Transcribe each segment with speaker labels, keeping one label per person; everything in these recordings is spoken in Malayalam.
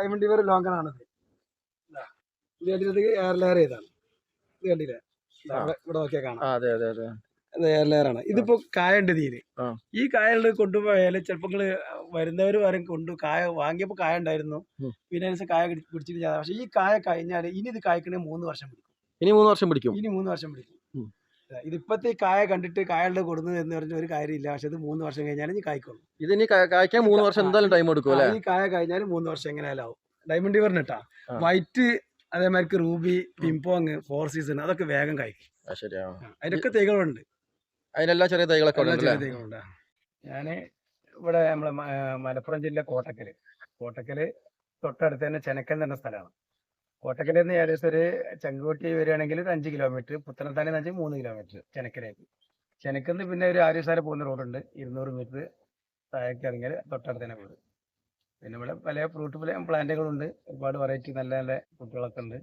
Speaker 1: ഡയമണ്ട് ഇവർ ലോങ്കനാണത് ഇതാ. കണ്ടിട്ട് എയർ ലെയർ ചെയ്താണ്. ഇത് കണ്ടില്ലേ? ഇതാ,
Speaker 2: ആ.
Speaker 1: ഇവിടെ ഇവിടെ നോക്കിയാൽ കാണാം
Speaker 2: അതെ അതെ അതെ.
Speaker 1: ഇത് എയർ ഇതിപ്പോ കായ ഉണ്ട് തീര്.
Speaker 2: ആ.
Speaker 1: ഈ കായകൾ കൊണ്ടുപോയാൽ ചെലപ്പോ നിങ്ങൾ വരുന്നവർ വരും കൊണ്ടു കായ വാങ്ങിയപ്പോ കായ ഉണ്ടായിരുന്നു.
Speaker 2: ഉം.
Speaker 1: പിന്നെ കായ പിടി- പിടിച്ചിട്ട് ചെയ്യാം പക്ഷെ ഈ കായ കഴിഞ്ഞാൽ ഇനി ഇത് കായ്ക്കണേ മൂന്ന് വർഷം പിടിക്കും.
Speaker 2: ഇനി മൂന്ന് വർഷം പിടിക്കും.
Speaker 1: ഇനി മൂന്ന് വർഷം പിടിക്കും.
Speaker 2: ഉം.
Speaker 1: ഇത് ഇപ്പത്തെ കായ കണ്ടിട്ട് കായകളുടെ കൊടുന്നത് എന്ന് പറഞ്ഞ ഒരു കാര്യമില്ല. പക്ഷെ ഇത് മൂന്ന് വർഷം കഴിഞ്ഞാലും ഇനി കായ്ക്കുള്ളൂ.
Speaker 2: ഇതിനി ഇനി കായ്ക്കാൻ മൂന്ന് വർഷം എന്തായാലും ടൈം എടുക്കും അല്ലേ?
Speaker 1: ഈ കായ കഴിഞ്ഞാൽ മൂന്ന് വർഷം എങ്ങനെയാലും ആവും ഡയമണ്ട് ഡിവറിന് ഇട്ടാ വൈറ്റ് അതേമാതിരി റൂബി പിംപോങ് ഫോർ സീസൺ അതൊക്കെ വേഗം കായ്ക്കും. അതിനൊക്കെ തൈകളുണ്ട്.
Speaker 2: അതിനെല്ലാം ചെറിയ തൈകളൊക്കെ
Speaker 1: ചെറിയ തൈകളുണ്ട്. ഞാൻ ഇവിടെ നമ്മളെ മലപ്പുറം ജില്ല കോട്ടക്കൽ. കോട്ടക്കൽ തൊട്ടടുത്ത് തന്നെ ചെനക്കൽ എന്ന സ്ഥലമാണ്. കോട്ടക്കലിൽ നിന്ന് ഏകദേശം ഒരു ചെങ്കോട്ടി വരികയാണെങ്കിൽ ഒരു അഞ്ച് കിലോമീറ്റർ എന്ന് വെച്ചാൽ മൂന്ന് കിലോമീറ്റർ ചെനക്കരയ്ക്ക് ചെനക്കന്ന് പിന്നെ ഒരു ആര്യസാല പോകുന്ന റോഡുണ്ട് ഇരുന്നൂറ് മീറ്റർ താഴേക്ക് ഇറങ്ങിയാൽ തൊട്ടടുത്ത് തന്നെ വീട്. പിന്നെ ഇവിടെ പല ഫ്രൂട്ട് പ്ലാന്റുകളുണ്ട് ഒരുപാട് വെറൈറ്റി നല്ല നല്ല ഫുഡുകളൊക്കെ ഉണ്ട്.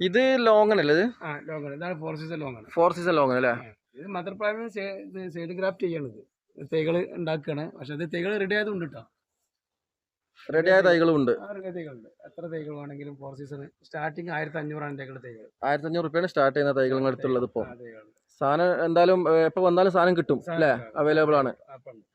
Speaker 2: ഇത് ലോങ് അല്ലേ ഇത്?
Speaker 1: ആ ലോങ്ങാണ് ഇതാണ് ഫോർ സീസൺ ലോങ്ങാണ്
Speaker 2: ഫോർ സീസൺ ലോങ്ങൻ അല്ലേ?
Speaker 1: ഇത് മദർ പ്ലാന്റ് സൈഡ് ഗ്രാഫ്റ്റ് ചെയ്യണത്. തൈകൾ ഉണ്ടാക്കുകയാണ്. പക്ഷെ അത് തൈകൾ റെഡി ആയതുകൊണ്ട് കേട്ടോ
Speaker 2: റെഡിയായ തൈകളും ഉണ്ട്
Speaker 1: തൈകളുണ്ട്. എത്ര തൈകൾ വേണമെങ്കിലും ഫോർ സീസൺ സ്റ്റാർട്ടിങ് ആയിരത്തി അഞ്ഞൂറാണ് തൈകൾ.
Speaker 2: ആയിരത്തി അഞ്ഞൂറ് റുപ്യാണ് സ്റ്റാർട്ട് ചെയ്യുന്ന തൈകളും അടുത്തുള്ളത് ഇപ്പോൾ സാധനം എന്തായാലും എപ്പോൾ എപ്പോ വന്നാലും സാധനം കിട്ടും അല്ലേ? അവൈലബിൾ ആണ്.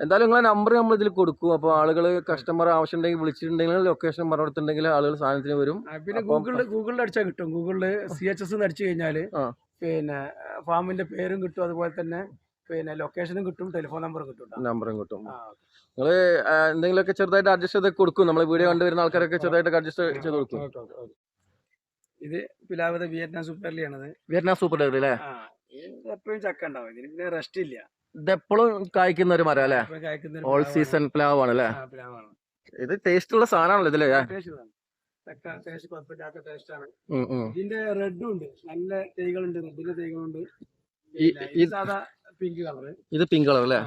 Speaker 2: എന്തായാലും നിങ്ങളെ നമ്പർ നമ്മൾ ഇതിൽ കൊടുക്കും. അപ്പോൾ ആളുകൾ കസ്റ്റമർ ആവശ്യമുണ്ടെങ്കിൽ വിളിച്ചിട്ടുണ്ടെങ്കിൽ ലൊക്കേഷൻ പറഞ്ഞിട്ടുണ്ടെങ്കിൽ ആളുകൾ സാധനത്തിന് വരും.
Speaker 1: പിന്നെ ഗൂഗിളിൽ ഗൂഗിളിൽ അടിച്ചാൽ കിട്ടും. ഗൂഗിളിൽ സി എച്ച് എസ് അടിച്ചു കഴിഞ്ഞാൽ പിന്നെ ഫാമിന്റെ പേരും കിട്ടും. അതുപോലെ തന്നെ പിന്നെ ലൊക്കേഷനും കിട്ടും ടെലിഫോൺ നമ്പറും കിട്ടും ട്ടോ.
Speaker 2: നമ്പറും കിട്ടും. നിങ്ങൾ എന്തെങ്കിലുമൊക്കെ ചെറുതായിട്ട് അഡ്ജസ്റ്റ് ചെയ്ത് കൊടുക്കും. നമ്മൾ വീഡിയോ കണ്ടുവരുന്ന ആൾക്കാരൊക്കെ ചെറുതായിട്ട് അഡ്ജസ്റ്റ് ചെയ്ത് കൊടുക്കും.
Speaker 1: ഇത് പിലാവത് വിയറ്റ്നാം സൂപ്പർ സൂപ്പർലിയാണത്
Speaker 2: വിയറ്റ്നാം സൂപ്പർ ലീഗ് അല്ലേ
Speaker 1: എപ്പോഴും ചക്ക ഉണ്ടാവും. ഇതിന് പിന്നെ റെസ്റ്റ് ഇല്ല.
Speaker 2: ഇതെപ്പോഴും കായ്ക്കുന്ന ഒരു മരം അല്ലേ? ഓൾ സീസൺ പ്ലാവ് ആണ്. അല്ലേ ഇത് ടേസ്റ്റ് ഉള്ള സാധനമാണല്ലോ ഉം.
Speaker 1: ഇതിന്റെ റെഡും ഉണ്ട്. നല്ല തൈകളുണ്ട് റെഡിന്റെ തൈകളുണ്ട്
Speaker 2: ഈ-
Speaker 1: സാധാ പിങ്ക്
Speaker 2: ഇത് പിങ്ക് കളർ അല്ലേ?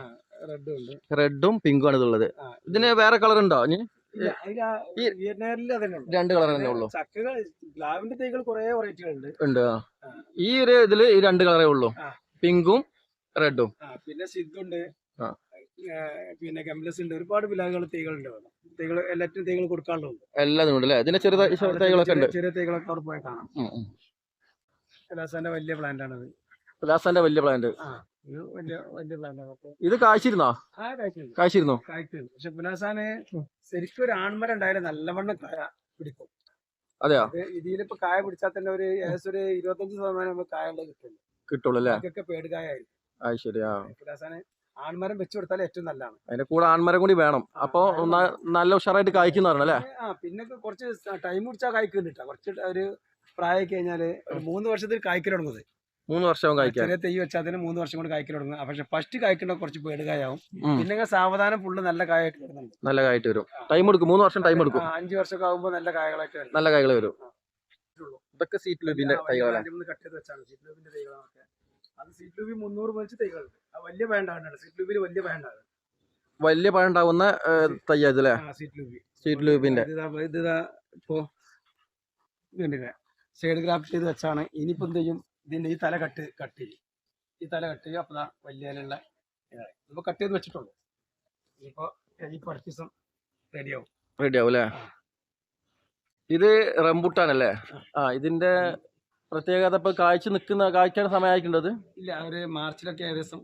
Speaker 1: റെഡും ഉണ്ട്.
Speaker 2: റെഡും പിങ്കും ആണ് ഇതുള്ളത് ഇതിന് വേറെ കളർ ഉണ്ടോ? ഇനി? രണ്ട് കളർ തന്നെ ഉള്ളൂ.
Speaker 1: പ്ലാവിന്റെ തൈകൾ കുറെ വെറൈറ്റികൾ ഉണ്ട്.
Speaker 2: ഈ ഒരു ഇതിൽ ഈ രണ്ട് കളറേ ഉള്ളൂ. പിങ്കും റെഡും
Speaker 1: പിന്നെ സിദ്ധുണ്ട് പിന്നെ കമ്പലസ് ഉണ്ട്. ഒരുപാട് പിലാവുകൾ തൈകളുണ്ട്. തൈകൾ എല്ലാറ്റിനും തൈകൾ കൊടുക്കാനുള്ളത്
Speaker 2: എല്ലാതും ഉണ്ട് അല്ലേ? ഇതിന്റെ ചെറിയ തൈകളൊക്കെ ഉണ്ട്.
Speaker 1: ചെറിയ തൈകളൊക്കെ അവിടെ പോയി കാണാം.
Speaker 2: ഉം.
Speaker 1: വലിയ പ്ലാന്റ് ആണത്.
Speaker 2: ഉല്ലാസന്റെ വലിയ പ്ലാന്റ്
Speaker 1: ഇത് വലിയ വലിയ പ്ലാന്റ്
Speaker 2: ഇത്
Speaker 1: ആ പക്ഷെ പുനാസാന് ശരിക്കും ഒരു ആൺമര ഉണ്ടായാലും നല്ലവണ്ണം കായ പിടിക്കും.
Speaker 2: അതെയോ?
Speaker 1: ഇത് ഇതിലിപ്പോ കായ പിടിച്ചാൽ തന്നെ ഒരു ഏകദേശം ഒരു ഇരുപത്തഞ്ച് ശതമാനം നമുക്ക് കായ ഉള്ളത് കിട്ടും
Speaker 2: കിട്ടുള്ളൂ അല്ലേ? അത് ശരിയാ
Speaker 1: ആൺമരം വെച്ചു കൊടുത്താൽ ഏറ്റവും നല്ലതാണ്.
Speaker 2: അതിന്റെ കൂടെ ആൺമരം കൂടി വേണം. അപ്പൊ ന- നല്ല ഉഷാറായിട്ട് കായ്ക്കുന്ന അല്ലേ?
Speaker 1: ആ പിന്നെ കുറച്ച് ടൈം പിടിച്ചാൽ കായ്ക്കുന്നുണ്ട്. കുറച്ച് ഒരു പ്രായം കഴിഞ്ഞാൽ ഒരു മൂന്ന് വർഷത്തിൽ കായ്ക്കൽ തുടങ്ങുന്നത്
Speaker 2: മൂന്ന് വർഷം കായ്ക്കാം
Speaker 1: ചെറിയ തൈ വെച്ചാൽ അതിന് മൂന്ന് വർഷം കൊണ്ട് കായ്ക്കൽ തുടങ്ങും. പക്ഷെ ഫസ്റ്റ് കായ്ക്കേണ്ട കുറച്ച് പേടുകായാവും. പിന്നെ സാവധാനം ഫുള്ള് നല്ല കായായിട്ട് വരുന്നുണ്ട്.
Speaker 2: നല്ല കായിട്ട് വരും. ടൈം എടുക്കും. മൂന്ന് വർഷം ടൈം എടുക്കും.
Speaker 1: അഞ്ച് വർഷമൊക്കെ ആകുമ്പോൾ നല്ല കായകളൊക്കെ വരും.
Speaker 2: നല്ല കായകൾ വരും. ഇതൊക്കെ സീറ്റ് ലൂബിന്റെ
Speaker 1: വലിയ അത് സീറ്റ് ലൂബി മുന്നൂറ് തൈകളുണ്ട് വേണ്ടാണ് സീറ്റ് ലൂബിൽ വലിയ വേണ്ടാണ്
Speaker 2: വലിയ പഴം ഉണ്ടാവുന്ന
Speaker 1: ആ സീറ്റ്
Speaker 2: ലൂബിന്റെ
Speaker 1: ഇപ്പോ സൈഡ് ഗ്രാഫ്റ്റ് ചെയ്ത് വെച്ചാണ്. ഇനിയിപ്പോ എന്ത് ചെയ്യും? ഇതിന്റെ ഈ തല കട്ട് കട്ട് ചെയ്യും. ഈ തല കട്ട് ചെയ്യും അപ്പൊ ദാ വലിയ ഇലയുള്ള ഇതാണ്. ഇപ്പൊ കട്ട് ചെയ്ത് വെച്ചിട്ടുള്ളൂ. ഇനിയിപ്പോ ഈ ദിവസം റെഡിയാവും
Speaker 2: റെഡി ആവും അല്ലേ?
Speaker 1: ആ.
Speaker 2: ഇത് റംബുട്ടാനല്ലേ? ആ ഇതിന്റെ പ്രത്യേകത ഇപ്പൊ കാഴ്ച നിൽക്കുന്ന കായ്ക്കാൻ സമയമായിട്ടുണ്ടത്
Speaker 1: ഇല്ല ഒരു മാർച്ചിലൊക്കെ ഏകദേശം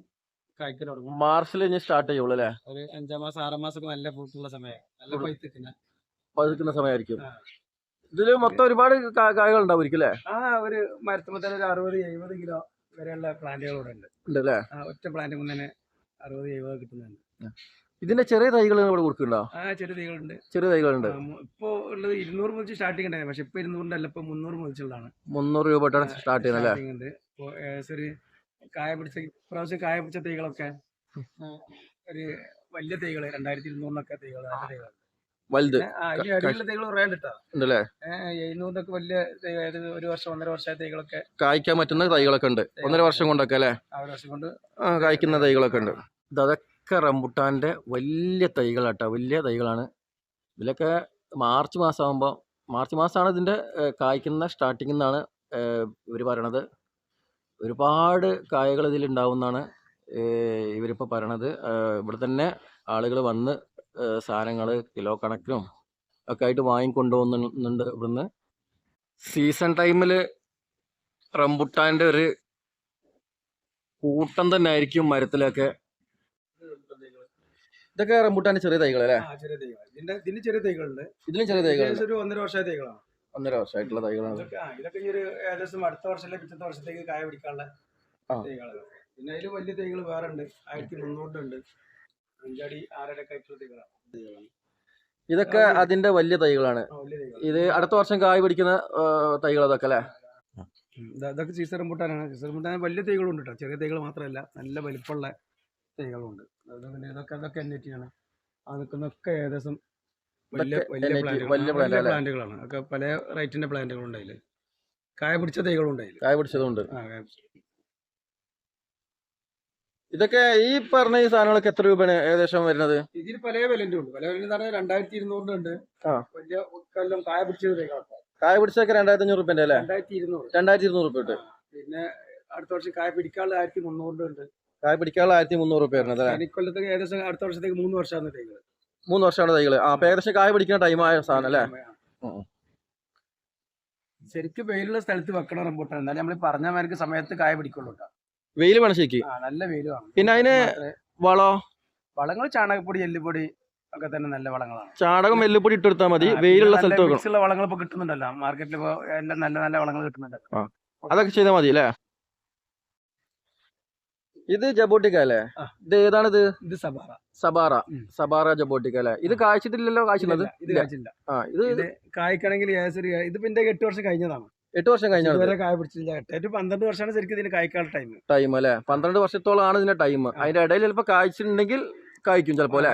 Speaker 1: കായ്ക്കൽ തുടങ്ങും.
Speaker 2: മാർച്ചിൽ ഇനി സ്റ്റാർട്ട് ചെയ്യുള്ളൂ അല്ലേ?
Speaker 1: ഒരു അഞ്ചാം മാസം ആറാം മാസം ഒക്കെ നല്ല ഫ്രൂട്ടുള്ള സമയം നല്ല
Speaker 2: ഉം.
Speaker 1: പൈത്തിക്കുന്ന
Speaker 2: പതുക്കുന്ന സമയമായിരിക്കും. ഇതിൽ മൊത്തം ഒരുപാട് കായകൾ ഉണ്ടാവും അല്ലേ
Speaker 1: ആ ഒരു മരത്തുമ്പോൾ തന്നെ ഒരു അറുപത് എഴുപത് കിലോ വരെയുള്ള പ്ലാന്റുകൾ ഇവിടെ ഉണ്ട്
Speaker 2: ഉണ്ട്
Speaker 1: ആ ഒറ്റ പ്ലാന്റ് കൊണ്ട് തന്നെ അറുപത് എഴുപത് കിട്ടുന്നുണ്ട്.
Speaker 2: ഇതിന്റെ ചെറിയ തൈകൾ ഇവിടെ കൊടുക്കുന്നുണ്ടോ?
Speaker 1: ആ ചെറിയ തൈകളുണ്ട്.
Speaker 2: ചെറിയ തൈകളുണ്ട്.
Speaker 1: ഇപ്പോ ഉള്ളത് ഇരുന്നൂറ് മുതൽ സ്റ്റാർട്ടിംഗ് ഉണ്ടായിരുന്നു. പക്ഷെ ഇപ്പൊ ഇരുന്നൂറിന്റെ അല്ല ഇപ്പൊ മുന്നൂറ് മുതലുള്ളതാണ്.
Speaker 2: മുന്നൂറ് രൂപ തൊട്ടാണ് സ്റ്റാർട്ട് ചെയ്യുന്നത്
Speaker 1: ഇപ്പോ ഏകദേശം ഒരു കായ പിടിച്ച ഇപ്രാവശ്യം കായ പിടിച്ച തൈകളൊക്കെ ഒരു വലിയ തൈകൾ രണ്ടായിരത്തി ഇരുന്നൂറിനൊക്കെ തൈകൾ നല്ല തൈകളാണ്.
Speaker 2: വലുത്
Speaker 1: ആ ഇനി അടിയിലുള്ള ഉണ്ട് കേട്ടോ
Speaker 2: ഉണ്ട് അല്ലേ
Speaker 1: എഴുന്നൂറിനൊക്കെ വലിയ ഒരു വർഷം ഒന്നര വർഷമായ തൈകളൊക്കെ.
Speaker 2: കായ്ക്കാൻ പറ്റുന്ന തൈകളൊക്കെ ഉണ്ട്. ഒന്നര വർഷം കൊണ്ടൊക്കെ അല്ലേ?
Speaker 1: കൊണ്ട്
Speaker 2: കായ്ക്കുന്ന തൈകളൊക്കെ ഉണ്ട്. ഇതൊക്കെ റംബുട്ടാന്റെ റംബുട്ടാന്റെ വലിയ തൈകളാട്ടോ. വലിയ തൈകളാണ്. ഇതിലൊക്കെ മാർച്ച് മാസം മാസമാകുമ്പോൾ മാർച്ച് മാസമാണ് ഇതിന്റെ കായ്ക്കുന്ന സ്റ്റാർട്ടിംഗ് എന്നാണ് ഇവർ പറയണത്. ഒരുപാട് കായകൾ ഇതിലുണ്ടാവുമെന്നാണ് ഇവരിപ്പോൾ പറയണത്. ഇവിടെ തന്നെ ആളുകൾ വന്ന് സാധനങ്ങൾ കിലോ കണക്കിനും ഒക്കെ ആയിട്ട് വാങ്ങിക്കൊണ്ടുപോകുന്നുണ്ട് ഇവിടുന്ന്. സീസൺ ടൈമിൽ റംബുട്ടാന്റെ ഒരു കൂട്ടം തന്നെ ആയിരിക്കും മരത്തിലൊക്കെ. ഇതൊക്കെ റംബുട്ടാന്റെ ചെറിയ തൈകളല്ലേ
Speaker 1: ആ ചെറിയ തൈകൾ ഇതിന്റെ ഇതിന് ചെറിയ തൈകളുണ്ട്.
Speaker 2: ഇതിലും ചെറിയ തൈകളുണ്ട്
Speaker 1: ഒരു ഒന്നര വർഷമായ തൈകളാണ്.
Speaker 2: ഒന്നര വർഷമായിട്ടുള്ള തൈകളാണ്.
Speaker 1: ഇതൊക്കെ ഈ ഒരു ഏകദേശം അടുത്ത വർഷത്തിലെ പിറ്റത്തെ വർഷത്തേക്ക് കായ പിടിക്കാനുള്ള തൈകളാണ് പിന്നെ അതിൽ വലിയ തൈകൾ വേറെ ഉണ്ട് ആയിരത്തി മുന്നൂറുണ്ട് അഞ്ചടി ആറരയൊക്കെ ആയിട്ടുള്ള തൈകളാണ്
Speaker 2: ഇതൊക്കെ അതിന്റെ വലിയ തൈകളാണ്.
Speaker 1: വലിയ
Speaker 2: ഇത് അടുത്ത വർഷം കായ് പിടിക്കുന്ന തൈകൾ അതൊക്കെ അല്ലേ?
Speaker 1: ഇതൊക്കെ സീസൺ റംബൂട്ടാനാണ് സീസൺ റംബൂട്ടാൻ വലിയ തൈകളുണ്ട് കേട്ടോ ചെറിയ തൈകൾ മാത്രമല്ല നല്ല വലിപ്പമുള്ള തൈകളുണ്ട്. അത് പിന്നെ ഇതൊക്കെ അതൊക്കെ എൻ ആണ് ആ നിൽക്കുന്നൊക്കെ ഏകദേശം വലിയ
Speaker 2: ഇതൊക്കെ
Speaker 1: വലിയ
Speaker 2: NAT,
Speaker 1: പ്ലാന്റുകൾ
Speaker 2: വലിയ plant അല്ലേ?
Speaker 1: പ്ലാന്റുകളാണ്. ഒക്കെ പല റേറ്റിന്റെ പ്ലാന്റുകളുണ്ട് അതിൽ കായ പിടിച്ച തൈകളുണ്ടായില്ലേ അതിൽ
Speaker 2: കായ് പിടിച്ചതുകൊണ്ട്
Speaker 1: ആ കായ പിടിച്ച
Speaker 2: ഇതൊക്കെ ഈ പറഞ്ഞ ഈ സാധനങ്ങളൊക്കെ എത്ര രൂപയാണ് ഏകദേശം വരുന്നത്?
Speaker 1: ഇതിൽ പല വിലന്റെ ഉണ്ട് പല വിലന്റെ പറഞ്ഞാൽ രണ്ടായിരത്തി ഇരുന്നൂറിന്റെ ഉണ്ട് വലിയ കൊല്ലം കായ പിടിച്ചത്
Speaker 2: കായ പിടിച്ചൊക്കെ രണ്ടായിരത്തി അഞ്ഞൂറ് റുപ്യന്റെ അല്ലേ?
Speaker 1: രണ്ടായിരത്തി ഇരുന്നൂറ്
Speaker 2: രണ്ടായിരത്തി ഇരുന്നൂറ് റുപ്യ ഉണ്ട്
Speaker 1: പിന്നെ അടുത്ത വർഷം കായ പിടിക്കാനുള്ള ആയിരത്തി മുന്നൂറിന്റെ ഉണ്ട്.
Speaker 2: കായ പിടിക്കാനുള്ള ആയിരത്തി മുന്നൂറ് റുപ്യ വരുന്നത് അല്ലേ?
Speaker 1: ഈ കൊല്ലത്തേക്ക് ഏകദേശം അടുത്ത വർഷത്തേക്ക് മൂന്ന് വർഷമാണ് തൈകൾ
Speaker 2: മൂന്ന് വർഷമാണ് തൈകൾ. ആ അപ്പൊ ഏകദേശം കായ പിടിക്കുന്ന ടൈമായ സാധനം അല്ലേ.
Speaker 1: ശരിക്കും വെയിലുള്ള സ്ഥലത്ത് വെക്കണം റംബൂട്ടാൻ. എന്നാലും നമ്മൾ പറഞ്ഞ മാർക്ക് സമയത്ത് കായ പിടിക്കുള്ളൂ കേട്ടോ.
Speaker 2: വെയിൽ വേണം ശരിക്ക്.
Speaker 1: നല്ല ആണ്
Speaker 2: പിന്നെ അതിന് വളോ?
Speaker 1: വളങ്ങൾ ചാണകപ്പൊടി എല്ലുപൊടി ഒക്കെ തന്നെ നല്ല വളങ്ങളാണ്.
Speaker 2: ചാണകം എല്ലുപൊടി ഇട്ടെടുത്താൽ മതി. വെയിലുള്ള സ്ഥലത്ത് വെക്കണം
Speaker 1: വളങ്ങൾ ഇപ്പൊ കിട്ടുന്നുണ്ടല്ലോ. മാർക്കറ്റിൽ ഇപ്പൊ എല്ലാം നല്ല നല്ല വളങ്ങൾ കിട്ടുന്നുണ്ട്.
Speaker 2: അതൊക്കെ ചെയ്താൽ മതി അല്ലേ? ഇത് ജബോട്ടിക്ക അല്ലേ. ഇത് ഏതാണിത്?
Speaker 1: ഇത് സബാറ.
Speaker 2: സബാറ. സബാറ ജബോട്ടിക്ക അല്ലേ? ഇത് കായ്ച്ചിട്ടില്ലല്ലോ? കായ്ച്ചുള്ളത്
Speaker 1: ഇത്. കായ്ച്ചില്ല.
Speaker 2: ആ ഇത്
Speaker 1: കായ്ക്കണമെങ്കിൽ ഇത് പിന്നെ എട്ട് വർഷം കഴിഞ്ഞതാണ്.
Speaker 2: എട്ട് വർഷം കഴിഞ്ഞാണ്
Speaker 1: ഇതുവരെ കായ പിടിച്ചില്ല. എട്ട് പന്ത്രണ്ട് വർഷമാണ് ശരിക്കും ഇതിന് കായ്ക്കാനുള്ള ടൈം
Speaker 2: ടൈം അല്ലേ? പന്ത്രണ്ട് വർഷത്തോളമാണ് ഇതിന്റെ ടൈം അതിന്റെ ഇടയിൽ ചിലപ്പോൾ കായ്ച്ചിട്ടുണ്ടെങ്കിൽ കായ്ക്കും ചിലപ്പോ അല്ലേ?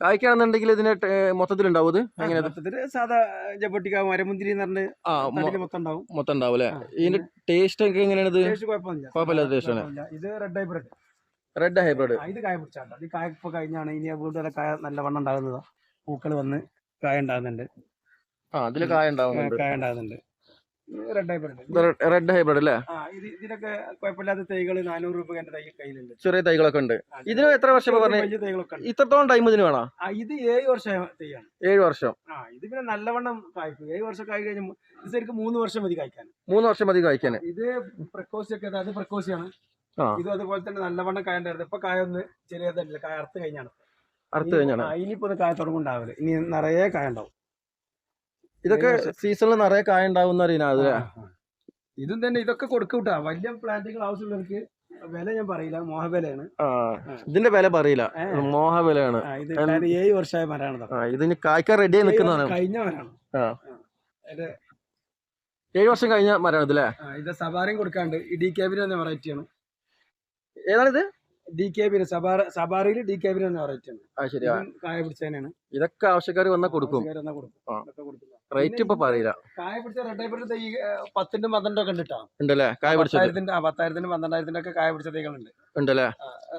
Speaker 2: കായ്ക്കാണെന്നുണ്ടെങ്കിൽ ഇതിന് മൊത്തത്തിൽ ഉണ്ടാവും ഇത്? എങ്ങനെ
Speaker 1: മൊത്തത്തിൽ സാധാ ജബട്ടിക്ക മരമുന്തിരി എന്ന് പറഞ്ഞ്
Speaker 2: ആ മൊ-
Speaker 1: തടിക്ക് മൊത്തം ഉണ്ടാവും.
Speaker 2: മൊത്തം ഉണ്ടാവും അല്ലേ?
Speaker 1: ആ,
Speaker 2: ഇതിന്റെ ടേസ്റ്റ് ഒക്കെ എങ്ങനെയാണ് ഇത്? ആണ്.
Speaker 1: റെഡ് ഹൈബ്രിഡ്
Speaker 2: റെഡ് ഹൈബ്രിഡ്
Speaker 1: ഇത് കായ പിടിച്ചാട്ടോ. ഇത് കായ ഇപ്പൊ കഴിഞ്ഞാണ്. ഇനി വീണ്ടും കായ നല്ല വണ്ണം ഉണ്ടാകുന്നതാ. പൂക്കൾ വന്ന് കായ ഉണ്ടാകുന്നുണ്ട്.
Speaker 2: ആ അതിൽ കായ ഉണ്ടാവുന്നുണ്ട്
Speaker 1: കായ ഉണ്ടാകുന്നുണ്ട്. റെഡ് ഹൈബ്രിഡ്
Speaker 2: റെഡ് ഹൈബ്രിഡ് അല്ലേ?
Speaker 1: ഇതിനൊക്കെ കുഴപ്പമില്ലാത്ത തൈകൾ നാനൂറ് രൂപ എന്റെ തൈ കയ്യിലുണ്ട്.
Speaker 2: ചെറിയ തൈകളൊക്കെ ഉണ്ട്. ഇതിന് എത്ര വർഷം പറഞ്ഞു?
Speaker 1: തൈകളൊക്കെ
Speaker 2: ഇത്രത്തോളം ടൈം ഇതിന് വേണം?
Speaker 1: ഇത് ഏഴ് വർഷം തൈയാണ്.
Speaker 2: ഏഴ് വർഷം.
Speaker 1: ആ ഇത് പിന്നെ നല്ലവണ്ണം കായ്ക്കും. ഏഴ് വർഷം കായ് കഴിഞ്ഞ ഇത് ശരിക്കും മൂന്ന് വർഷം മതി കായ്ക്കാൻ.
Speaker 2: മൂന്ന് വർഷം മതി കായ്ക്കാൻ
Speaker 1: ഇത് പ്രക്കോസി ഒക്കെ അത് പ്രക്കോസിയാണ്. ഇത് അതുപോലെ തന്നെ നല്ലവണ്ണം കായ ഉണ്ടായിരുന്നു ഇപ്പൊ കായ ഒന്ന് ചെറിയതല്ല കായ അറുത്ത് കഴിഞ്ഞാണ്.
Speaker 2: അടുത്ത് കഴിഞ്ഞാണ്.
Speaker 1: ഇനിയിപ്പോ കായ തുടങ്ങുണ്ടാവില്ല ഇനി നിറയെ കായ ഉണ്ടാവും.
Speaker 2: ഇതൊക്കെ സീസണിൽ നിറയെ കായ ഉണ്ടാവും
Speaker 1: അറിയാ. ഇതും തന്നെ ഇതൊക്കെ കൊടുക്കൂട്ടാ വലിയ പ്ലാന്റുകൾ ആവശ്യമുള്ളവർക്ക് വില ഞാൻ പറയില്ല. മോഹവിലയാണ്.
Speaker 2: ഇതിന്റെ വില പറയില്ല.
Speaker 1: മോഹവിലയാണ്. ഏഴ് വർഷമായ മരമാണ്
Speaker 2: ഇതിന് കായ്ക്കാൻ റെഡി ആയി നിൽക്കുന്നതാണ്.
Speaker 1: കഴിഞ്ഞ മരമാണ്.
Speaker 2: ഏഴ് വർഷം കഴിഞ്ഞ മരമാണ് ഇതല്ലേ
Speaker 1: ഇത് സബാരയും കൊടുക്കാണ്ട് ഡി കെ ബിന് എന്ന വെറൈറ്റിയാണ്
Speaker 2: ഏതാണിത്?
Speaker 1: ഡി കെ ബിന് സബാറ സബാറയിൽ ഡി കെ ബിന് എന്ന വെറൈറ്റിയാണ്
Speaker 2: ആ ശരിയാ.
Speaker 1: കായ പിടിച്ചതിനാണ്.
Speaker 2: ഇതൊക്കെ ആവശ്യക്കാർ വന്നാൽ കൊടുക്കും.
Speaker 1: കൊടുക്കും.
Speaker 2: റേറ്റ് ഇപ്പൊ പറയില്ല.
Speaker 1: കായ പിടിച്ച റെഡ് പത്തിന്റെ പന്ത്രണ്ടോ
Speaker 2: ഉണ്ടല്ലേ? കായ പിടിച്ചത്?
Speaker 1: പത്തായിരത്തിന്റെ ആ പത്തായിരത്തിന്റെ പന്ത്രണ്ടായിരത്തിന്റെ ഒക്കെ കായ പിടിച്ച തൈകളുണ്ട്.
Speaker 2: ഉണ്ടല്ലേ?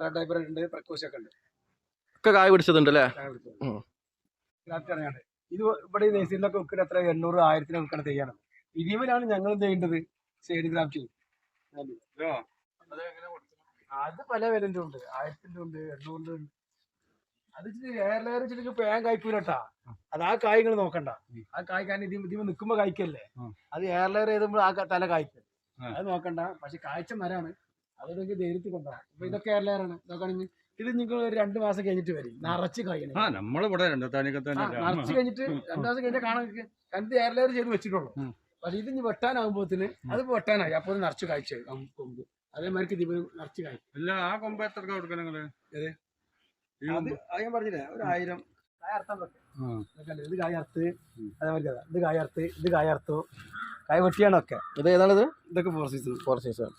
Speaker 1: റെഡ് ഉണ്ട് ഒക്കെ ഉണ്ട്.
Speaker 2: ഒക്കെ കായ പിടിച്ചതുണ്ടല്ലേ?
Speaker 1: ഇത് ഇവിടെ ഈ നെയ്സീരിലൊക്കെ വെക്കുന്ന എത്ര? എണ്ണൂറ് ആയിരത്തിന് വെക്കണ തെയ്യാണ് ഇതിമേലാണ് ഞങ്ങൾ ചെയ്യേണ്ടത്? ഷെയ്ഡ് ഗ്രാഫ്റ്റ് അത് പല വിലന്റെ ഉണ്ട് ആയിരത്തിന്റെ ഉണ്ട് എണ്ണൂറിന്റെ ഉണ്ട്. അത് എയർ ലെയർ വെച്ചിട്ട് പേൻ കായ്ക്കൂലട്ടാ അത് ആ കായ്കൾ നോക്കണ്ട. ആ കായ് കാരണം ഇതിന് ഇതിമ നിൽക്കുമ്പോ കായ്ക്കല്ലേ? അത് എയർ ലെയർ ചെയ്തുമ്പോൾ ആ തല കായ്ക്കും. അത് നോക്കണ്ട. പക്ഷെ കാഴ്ച മരാണ്. അതൊക്കെ ധൈര്യത്തിൽ കൊണ്ടുപോകാം അപ്പൊ ഇതൊക്കെ എയർ ലെയർ ആണ് നോക്കുകയാണെങ്കിൽ ഇത് നിങ്ങൾ ഒരു രണ്ട് മാസം കഴിഞ്ഞിട്ട് വരും. നിറച്ച്
Speaker 3: കഴിയണം നമ്മളിവിടെ
Speaker 1: നിറച്ച് കഴിഞ്ഞിട്ട് രണ്ടു മാസം കഴിഞ്ഞാൽ കാണാൻ രണ്ട് എയർ ലെയർ ചെയ്ത് വെച്ചിട്ടുള്ളൂ. പക്ഷെ ഇത് വെട്ടാനാകുമ്പോത്തിന് അത് വെട്ടാനായി അപ്പോൾ നിറച്ച് കായ്ച്ചു കൊമ്പ്. അതേമാതിരി ഇതിന് നിറച്ച്
Speaker 3: അല്ല ആ കൊമ്പ് എത്ര കൊടുക്കണം നിങ്ങൾ?
Speaker 1: അത് ഞാൻ പറഞ്ഞില്ലേ ഒരു ആയിരം. ഇത് കായർത്ത് അറുത്ത് അതേമാതിരി അതാ. ഇത് കായർത്ത് ഇത് കായർത്തു കായ വെട്ടിയാണൊക്കെ
Speaker 2: ഇത് ഏതാണിത്?
Speaker 1: ഇതൊക്കെ ഫോർ സീസൺ
Speaker 2: ഫോർ സീസൺ